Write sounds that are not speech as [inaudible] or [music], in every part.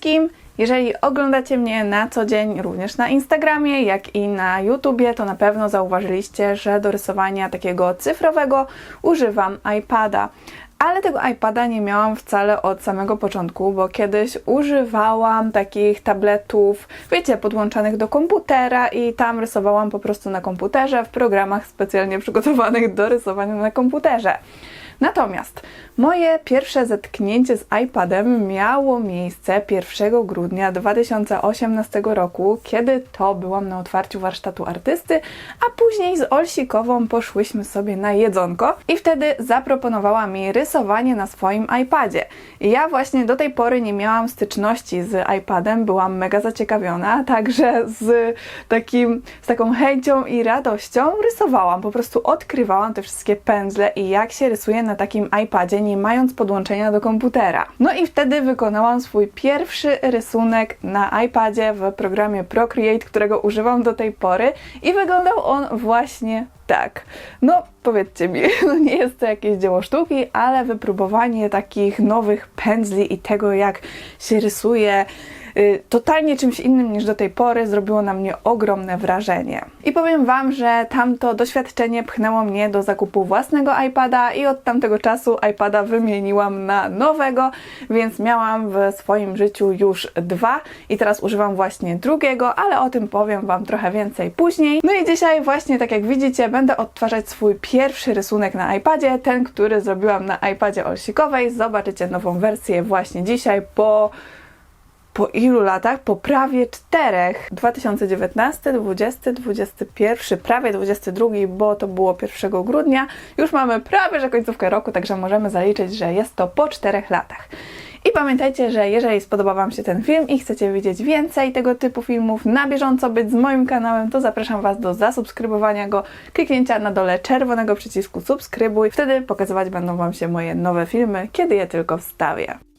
wszystkim! Jeżeli oglądacie mnie na co dzień, również na Instagramie, jak i na YouTubie, to na pewno zauważyliście, że do rysowania takiego cyfrowego używam iPada. Ale tego iPada nie miałam wcale od samego początku, bo kiedyś używałam takich tabletów, wiecie, podłączanych do komputera i tam rysowałam po prostu na komputerze w programach specjalnie przygotowanych do rysowania na komputerze. Natomiast moje pierwsze zetknięcie z iPadem miało miejsce 1 grudnia 2018 roku, kiedy to byłam na otwarciu warsztatu artysty, a później z Olsikową poszłyśmy sobie na jedzonko i wtedy zaproponowała mi rysowanie na swoim iPadzie. I ja właśnie do tej pory nie miałam styczności z iPadem, byłam mega zaciekawiona, [laughs] także z takim, z taką chęcią i radością rysowałam, po prostu odkrywałam te wszystkie pędzle i jak się rysuje na takim iPadzie, nie mając podłączenia do komputera. No i wtedy wykonałam swój pierwszy rysunek na iPadzie w programie Procreate, którego używam do tej pory i wyglądał on właśnie tak. No, powiedzcie mi, [laughs] no nie jest to jakieś dzieło sztuki, ale wypróbowanie takich nowych pędzli i tego, jak się rysuje totalnie czymś innym niż do tej pory zrobiło na mnie ogromne wrażenie. I powiem Wam, że tamto doświadczenie pchnęło mnie do zakupu własnego iPada i od tamtego czasu iPada wymieniłam na nowego, więc miałam w swoim życiu już dwa i teraz używam właśnie drugiego, ale o tym powiem Wam trochę więcej później. No i dzisiaj właśnie, tak jak widzicie, będę odtwarzać swój pierwszy rysunek na iPadzie, ten, który zrobiłam na iPadzie Olsikowej. Zobaczycie nową wersję właśnie dzisiaj po po ilu latach? Po prawie czterech. 2019, 20, 21, prawie 22, bo to było 1 grudnia. Już mamy prawie że końcówkę roku, także możemy zaliczyć, że jest to po czterech latach. I pamiętajcie, że jeżeli spodoba Wam się ten film i chcecie widzieć więcej tego typu filmów, na bieżąco być z moim kanałem, to zapraszam Was do zasubskrybowania go, kliknięcia na dole czerwonego przycisku subskrybuj. Wtedy pokazywać będą Wam się moje nowe filmy, kiedy je tylko wstawię.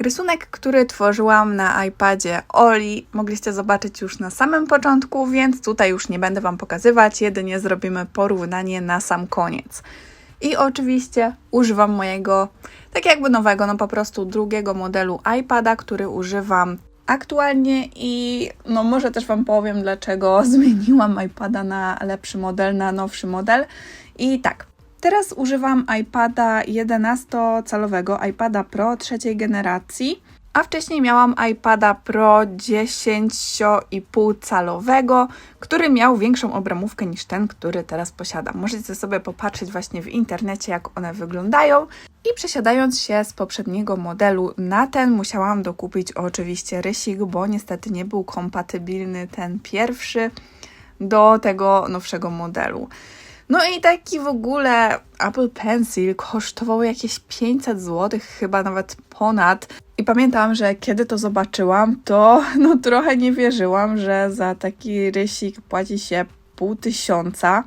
Rysunek, który tworzyłam na iPadzie Oli, mogliście zobaczyć już na samym początku, więc tutaj już nie będę Wam pokazywać, jedynie zrobimy porównanie na sam koniec. I oczywiście używam mojego, tak jakby nowego, no po prostu drugiego modelu iPada, który używam aktualnie i no może też Wam powiem, dlaczego [laughs] zmieniłam iPada na lepszy model, na nowszy model. I tak, Teraz używam iPada 11-calowego, iPada Pro trzeciej generacji, a wcześniej miałam iPada Pro 10,5 calowego, który miał większą obramówkę niż ten, który teraz posiadam. Możecie sobie popatrzeć właśnie w internecie, jak one wyglądają. I przesiadając się z poprzedniego modelu na ten, musiałam dokupić oczywiście rysik, bo niestety nie był kompatybilny ten pierwszy do tego nowszego modelu. No i taki w ogóle Apple Pencil kosztował jakieś 500 zł, chyba nawet ponad. I pamiętam, że kiedy to zobaczyłam, to no trochę nie wierzyłam, że za taki rysik płaci się pół tysiąca.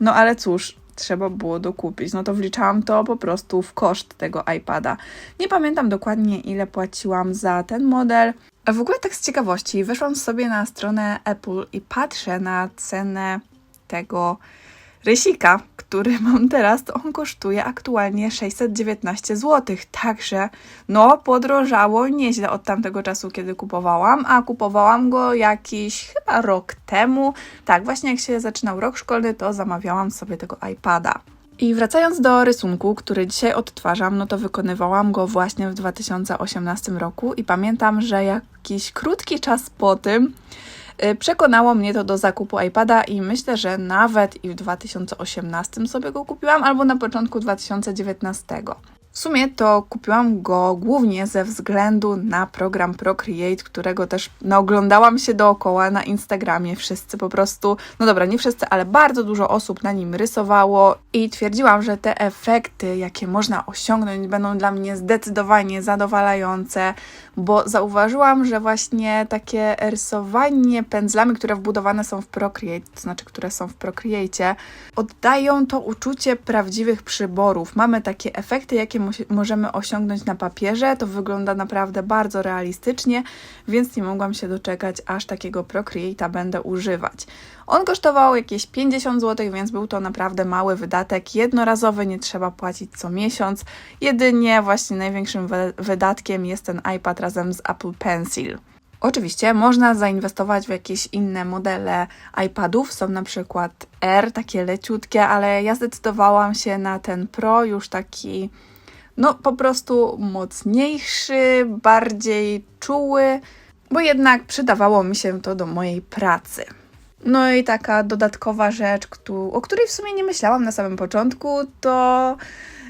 No ale cóż, trzeba było dokupić. No to wliczałam to po prostu w koszt tego iPada. Nie pamiętam dokładnie, ile płaciłam za ten model. A w ogóle tak z ciekawości, weszłam sobie na stronę Apple i patrzę na cenę tego rysika, który [laughs] mam teraz, to on kosztuje aktualnie 619 zł. Także no, podrożało nieźle od tamtego czasu, kiedy kupowałam, a kupowałam go jakiś chyba rok temu. Tak, właśnie jak się zaczynał rok szkolny, to zamawiałam sobie tego iPada. I wracając do rysunku, który dzisiaj odtwarzam, no to wykonywałam go właśnie w 2018 roku i pamiętam, że jakiś krótki czas po tym przekonało mnie to do zakupu iPada i myślę, że nawet i w 2018 sobie go kupiłam, albo na początku 2019. W sumie to kupiłam go głównie ze względu na program Procreate, którego też naoglądałam się dookoła na Instagramie. Wszyscy po prostu, no dobra, nie wszyscy, ale bardzo dużo osób na nim rysowało i twierdziłam, że te efekty, jakie można osiągnąć, będą dla mnie zdecydowanie zadowalające, bo zauważyłam, że właśnie takie rysowanie pędzlami, które wbudowane są w Procreate, to znaczy, które są w Procreate, oddają to uczucie prawdziwych przyborów. Mamy takie efekty, jakie możemy osiągnąć na papierze. To wygląda naprawdę bardzo realistycznie, więc nie mogłam się doczekać, aż takiego Procreate'a będę używać. On kosztował jakieś 50 zł, więc był to naprawdę mały wydatek, jednorazowy, nie trzeba płacić co miesiąc. Jedynie właśnie największym wy- wydatkiem jest ten iPad razem z Apple Pencil. Oczywiście można zainwestować w jakieś inne modele iPadów. Są na przykład R, takie leciutkie, ale ja zdecydowałam się na ten Pro, już taki, no po prostu mocniejszy, bardziej czuły, bo jednak przydawało mi się to do mojej pracy. No i taka dodatkowa rzecz, o której w sumie nie myślałam na samym początku, to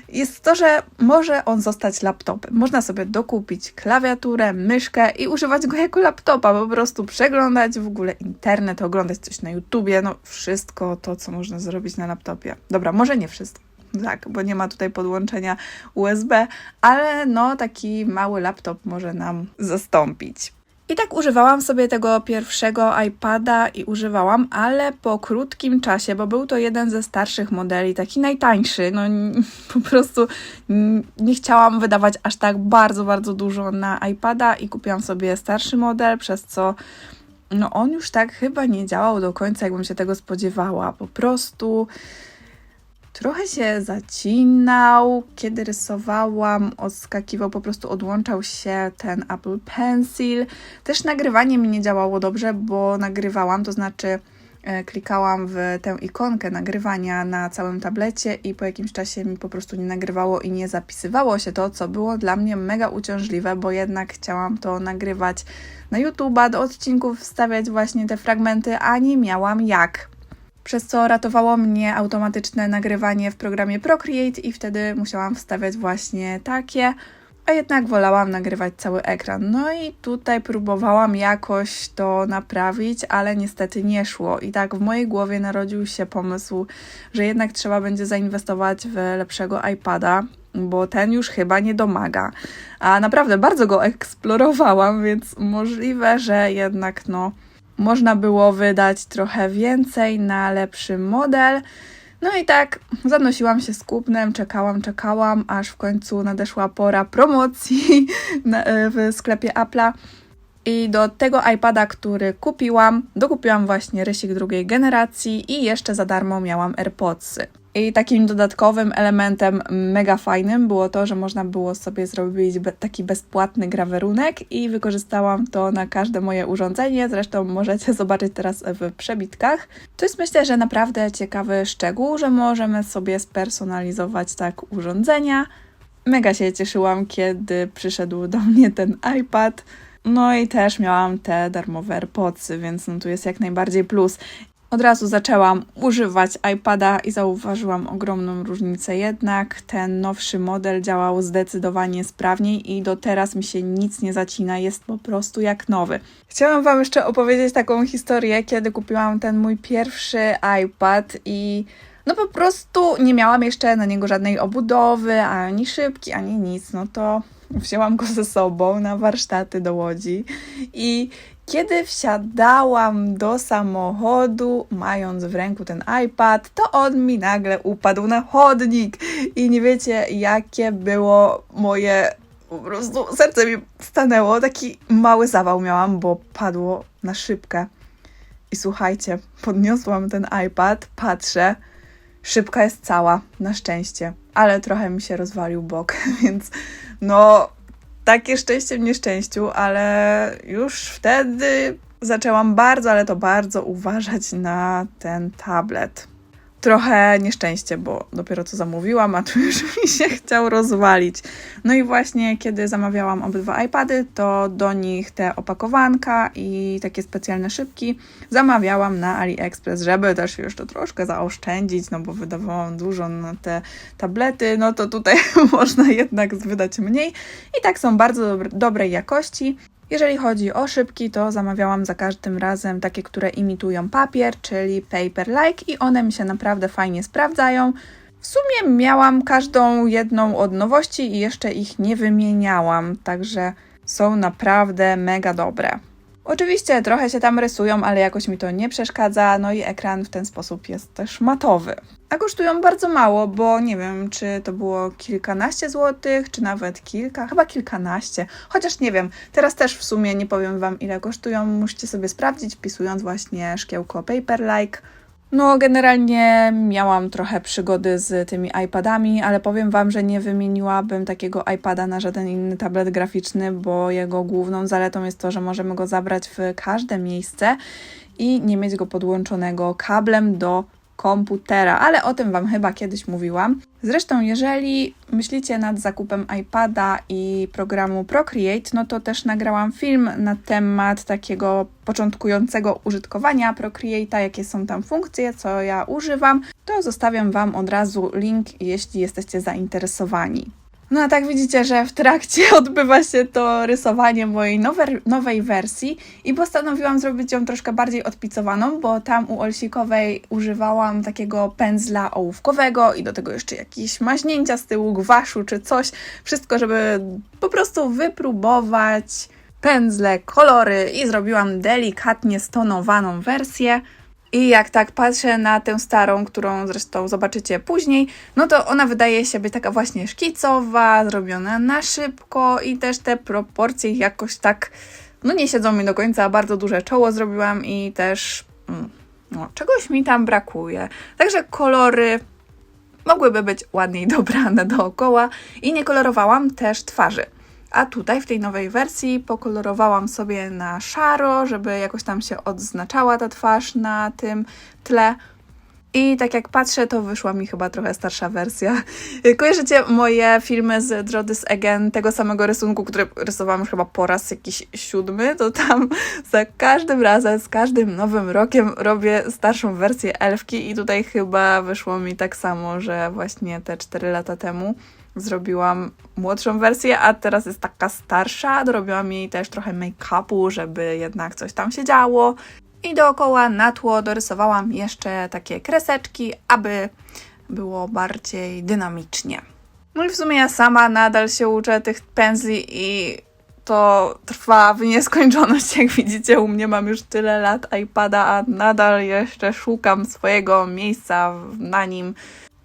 jest to, że może on zostać laptopem. Można sobie dokupić klawiaturę, myszkę i używać go jako laptopa, po prostu przeglądać w ogóle internet, oglądać coś na YouTubie, no wszystko to, co można zrobić na laptopie. Dobra, może nie wszystko. Tak, bo nie ma tutaj podłączenia USB, ale no taki mały laptop może nam zastąpić. I tak używałam sobie tego pierwszego iPada i używałam, ale po krótkim czasie, bo był to jeden ze starszych modeli, taki najtańszy. No [laughs] po prostu nie chciałam wydawać aż tak bardzo, bardzo dużo na iPada i kupiłam sobie starszy model, przez co no on już tak chyba nie działał do końca, jakbym się tego spodziewała. Po prostu trochę się zacinał, kiedy rysowałam, odskakiwał, po prostu odłączał się ten Apple Pencil. Też nagrywanie mi nie działało dobrze, bo nagrywałam, to znaczy e, klikałam w tę ikonkę nagrywania na całym tablecie i po jakimś czasie mi po prostu nie nagrywało i nie zapisywało się to, co było dla mnie mega uciążliwe, bo jednak chciałam to nagrywać na YouTube'a, do odcinków wstawiać właśnie te fragmenty, a nie miałam jak przez co ratowało mnie automatyczne nagrywanie w programie Procreate i wtedy musiałam wstawiać właśnie takie, a jednak wolałam nagrywać cały ekran. No i tutaj próbowałam jakoś to naprawić, ale niestety nie szło. I tak w mojej głowie narodził się pomysł, że jednak trzeba będzie zainwestować w lepszego iPada, bo ten już chyba nie domaga. A naprawdę bardzo go eksplorowałam, więc możliwe, że jednak no można było wydać trochę więcej na lepszy model. No i tak zanosiłam się z kupnem, czekałam, czekałam, aż w końcu nadeszła pora promocji [laughs] e, w sklepie Apple'a. I do tego iPada, który kupiłam, dokupiłam właśnie rysik drugiej generacji i jeszcze za darmo miałam AirPodsy. I takim dodatkowym elementem mega fajnym było to, że można było sobie zrobić taki bezpłatny grawerunek i wykorzystałam to na każde moje urządzenie. Zresztą możecie [laughs] zobaczyć teraz w przebitkach. To jest myślę, że naprawdę ciekawy szczegół, że możemy sobie spersonalizować tak urządzenia. Mega się cieszyłam, kiedy przyszedł do mnie ten iPad. No i też miałam te darmowe AirPodsy, więc no tu jest jak najbardziej plus. Od razu zaczęłam używać iPada i zauważyłam ogromną różnicę. Jednak ten nowszy model działał zdecydowanie sprawniej i do teraz mi się nic nie zacina, jest po prostu jak nowy. Chciałam Wam jeszcze opowiedzieć taką historię, kiedy kupiłam ten mój pierwszy iPad i no po prostu nie miałam jeszcze na niego żadnej obudowy, ani szybki, ani nic. No to wzięłam go ze sobą na warsztaty do Łodzi i kiedy wsiadałam do samochodu, mając w ręku ten iPad, to on mi nagle upadł na chodnik. I nie wiecie, jakie było moje. Po prostu serce mi stanęło. Taki mały zawał miałam, bo padło na szybkę. I słuchajcie, podniosłam ten iPad, patrzę. Szybka jest cała, na szczęście, ale trochę mi się rozwalił bok, [laughs] więc no takie szczęście w nieszczęściu, ale już wtedy zaczęłam bardzo, ale to bardzo uważać na ten tablet. Trochę nieszczęście, bo dopiero co zamówiłam, a tu [laughs] już mi się chciał rozwalić. No i właśnie kiedy zamawiałam obydwa iPady, to do nich te opakowanka i takie specjalne szybki zamawiałam na AliExpress, żeby też jeszcze troszkę zaoszczędzić, no bo wydawałam dużo na te tablety, no to tutaj [laughs] można jednak wydać mniej. I tak są bardzo dobre, dobrej jakości. Jeżeli chodzi o szybki, to zamawiałam za każdym razem takie, które imitują papier, czyli paper-like i one mi się naprawdę fajnie sprawdzają. W sumie miałam każdą jedną od nowości i jeszcze ich nie wymieniałam, także są naprawdę mega dobre. Oczywiście trochę się tam rysują, ale jakoś mi to nie przeszkadza, no i ekran w ten sposób jest też matowy. A kosztują bardzo mało, bo nie wiem, czy to było kilkanaście złotych, czy nawet kilka, chyba kilkanaście. Chociaż nie wiem, teraz też w sumie nie powiem Wam ile kosztują, musicie sobie sprawdzić, wpisując właśnie szkiełko Paperlike. No, generalnie miałam trochę przygody z tymi iPadami, ale powiem Wam, że nie wymieniłabym takiego iPada na żaden inny tablet graficzny, bo jego główną zaletą jest to, że możemy go zabrać w każde miejsce i nie mieć go podłączonego kablem do komputera, ale o tym Wam chyba kiedyś mówiłam. Zresztą, jeżeli myślicie nad zakupem iPada i programu Procreate, no to też nagrałam film na temat takiego początkującego użytkowania Procreate'a, jakie są tam funkcje, co ja używam, to zostawiam Wam od razu link, jeśli jesteście zainteresowani. No a tak widzicie, że w trakcie [laughs] odbywa się to rysowanie mojej nowe, nowej wersji i postanowiłam zrobić ją troszkę bardziej odpicowaną, bo tam u Olsikowej używałam takiego pędzla ołówkowego i do tego jeszcze jakieś maźnięcia z tyłu, gwaszu czy coś. Wszystko, żeby po prostu wypróbować pędzle, kolory i zrobiłam delikatnie stonowaną wersję. I jak tak patrzę na tę starą, którą zresztą zobaczycie później, no to ona wydaje się być taka właśnie szkicowa, zrobiona na szybko i też te proporcje jakoś tak, no nie siedzą mi do końca, bardzo duże czoło zrobiłam i też mm, no, czegoś mi tam brakuje. Także kolory mogłyby być ładniej [laughs] dobrane dookoła i nie kolorowałam też twarzy. A tutaj w tej nowej wersji pokolorowałam sobie na szaro, żeby jakoś tam się odznaczała ta twarz na tym tle. I tak jak patrzę, to wyszła mi chyba trochę starsza wersja. [laughs] Kojarzycie moje filmy z This Again, tego samego rysunku, który rysowałam już chyba po raz jakiś siódmy, to tam [laughs] za każdym razem, z każdym nowym rokiem robię starszą wersję elfki i tutaj chyba wyszło mi tak samo, że właśnie te 4 lata temu zrobiłam młodszą wersję, a teraz jest taka starsza. Dorobiłam jej też trochę make-upu, żeby jednak coś tam się działo. I dookoła na tło dorysowałam jeszcze takie kreseczki, aby było bardziej dynamicznie. No i w sumie ja sama nadal się uczę tych pędzli i to trwa w nieskończoność. Jak widzicie, u mnie mam już tyle lat iPada, a nadal jeszcze szukam swojego miejsca na nim.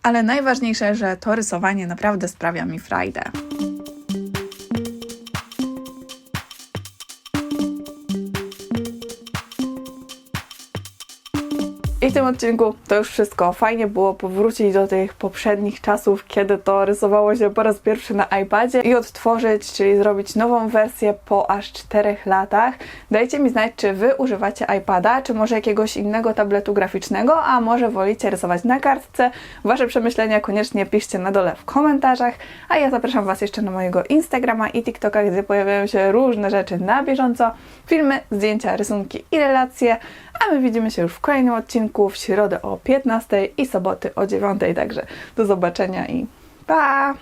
Ale najważniejsze, że to rysowanie naprawdę sprawia mi frajdę. Tym odcinku to już wszystko. Fajnie było powrócić do tych poprzednich czasów, kiedy to rysowało się po raz pierwszy na iPadzie i odtworzyć, czyli zrobić nową wersję po aż 4 latach. Dajcie mi znać, czy Wy używacie iPada, czy może jakiegoś innego tabletu graficznego, a może wolicie rysować na kartce. Wasze przemyślenia koniecznie piszcie na dole w komentarzach, a ja zapraszam Was jeszcze na mojego Instagrama i TikToka, gdzie pojawiają się różne rzeczy na bieżąco, filmy, zdjęcia, rysunki i relacje, a my widzimy się już w kolejnym odcinku w środę o 15 i soboty o 9, także do zobaczenia i pa!